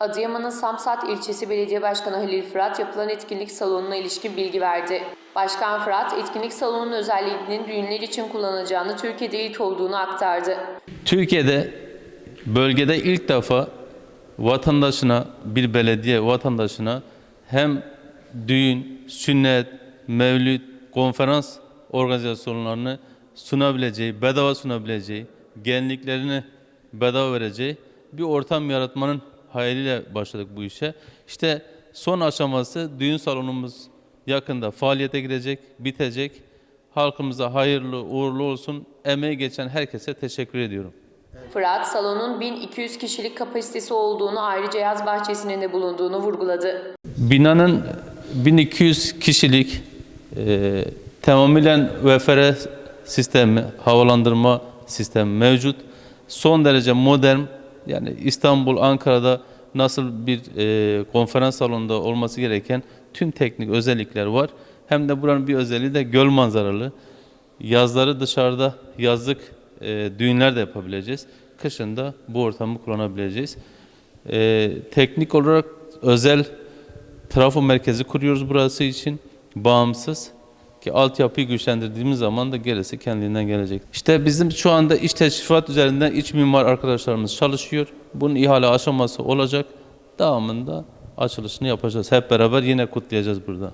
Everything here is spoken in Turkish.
Adıyaman'ın Samsat ilçesi belediye başkanı Halil Fırat yapılan etkinlik salonuna ilişkin bilgi verdi. Başkan Fırat, etkinlik salonunun özelliğinin düğünler için kullanılacağını Türkiye'de ilk olduğunu aktardı. Türkiye'de bölgede ilk defa vatandaşına bir belediye vatandaşına hem düğün, sünnet, mevlüt, konferans organizasyonlarını sunabileceği, bedava sunabileceği, genliklerini bedava vereceği bir ortam yaratmanın hayaliyle başladık bu işe. İşte son aşaması düğün salonumuz yakında faaliyete girecek, bitecek. Halkımıza hayırlı, uğurlu olsun. Emeği geçen herkese teşekkür ediyorum. Fırat, salonun 1200 kişilik kapasitesi olduğunu ayrıca yaz bahçesinin de bulunduğunu vurguladı. Binanın 1200 kişilik e, tamamıyla VFR sistemi, havalandırma sistemi mevcut. Son derece modern, yani İstanbul, Ankara'da nasıl bir e, konferans salonunda olması gereken tüm teknik özellikler var. Hem de buranın bir özelliği de göl manzaralı. Yazları dışarıda yazlık e, düğünler de yapabileceğiz. Kışın da bu ortamı kullanabileceğiz. E, teknik olarak özel trafo merkezi kuruyoruz burası için. Bağımsız ki altyapıyı güçlendirdiğimiz zaman da gerisi kendinden gelecek. İşte bizim şu anda iç teşrifat üzerinden iç mimar arkadaşlarımız çalışıyor. Bunun ihale aşaması olacak. Devamında açılışını yapacağız. Hep beraber yine kutlayacağız burada.